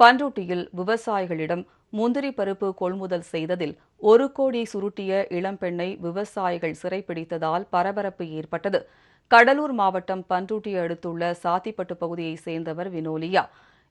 பண்ருட்டியில் விவசாயிகளிடம் முந்திரி பருப்பு கொள்முதல் செய்ததில் ஒரு கோடி சுருட்டிய இளம்பெண்ணை விவசாயிகள் சிறைப்பிடித்ததால் பரபரப்பு ஏற்பட்டது. கடலூர் மாவட்டம் பண்ருட்டியை அடுத்துள்ள சாத்திப்பட்டு பகுதியைச் சேர்ந்தவர் வினோலியா.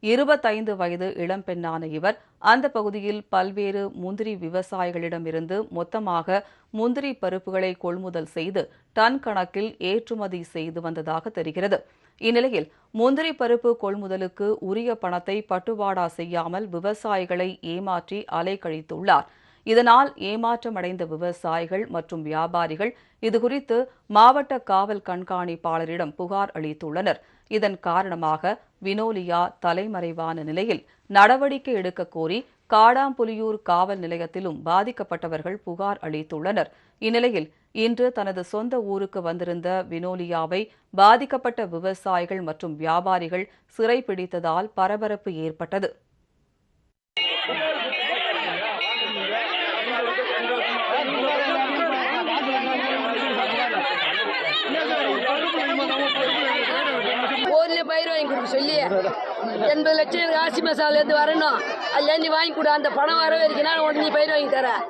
இருபத்தைந்து வயது இளம்பெண்ணான இவர் அந்த பகுதியில் பல்வேறு முந்திரி விவசாயிகளிடமிருந்து மொத்தமாக முந்திரி பருப்புகளை கொள்முதல் செய்து டன் கணக்கில் ஏற்றுமதி செய்து வந்ததாக தெரிகிறது. இந்நிலையில் முந்திரி பருப்பு கொள்முதலுக்கு உரிய பணத்தை பட்டுவாடா செய்யாமல் விவசாயிகளை ஏமாற்றி அலைக்கழித்துள்ளார் இதனால் ஏமாற்றமடைந்த விவசாயிகள் மற்றும் வியாபாரிகள் இதுகுறித்து மாவட்ட காவல் கண்காணிப்பாளரிடம் புகார் அளித்துள்ளனர். இதன் காரணமாக வினோலியா தலைமறைவான நிலையில் நடவடிக்கை எடுக்க கோரி காடாம்புலியூர் காவல் நிலையத்திலும் பாதிக்கப்பட்டவர்கள் புகார் அளித்துள்ளனர். இந்நிலையில் இன்று தனது சொந்த ஊருக்கு வந்திருந்த வினோலியாவை பாதிக்கப்பட்ட விவசாயிகள் மற்றும் வியாபாரிகள் சிறைப்பிடித்ததால் பரபரப்பு ஏற்பட்டது. கொடுக்க சொல்லி எண்பது லட்சம் எனக்கு ஆசி மசாலா இருந்து வரணும். அது நீ வாங்கி கொடு அந்த பணம் வர வரைக்கும் நான் உடனே பயிர் வாங்கி தரேன்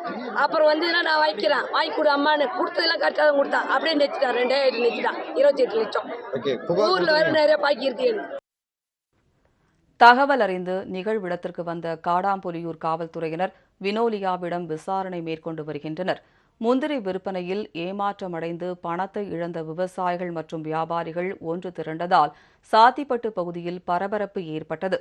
அப்புறம் வந்ததுன்னா நான் வாங்கிக்கிறேன். வாங்கி கொடு அம்மான்னு கொடுத்ததெல்லாம் கரெக்டாக தான் கொடுத்தான். அப்படியே நெச்சிட்டான் ரெண்டாயிரம் நெச்சிட்டான் இருபத்தி எட்டு லட்சம். ஊர்ல வர நிறைய பாக்கி இருக்கு எனக்கு. தகவல் அறிந்து நிகழ்விடத்திற்கு வந்த காடாம்புலியூர் காவல்துறையினர் வினோலியாவிடம் விசாரணை மேற்கொண்டு வருகின்றனர். முந்திரி விற்பனையில் ஏமாற்றமடைந்து பணத்தை இழந்த விவசாயிகள் மற்றும் வியாபாரிகள் ஒன்று திரண்டதால் சாத்திப்பட்டு பகுதியில் பரபரப்பு ஏற்பட்டது.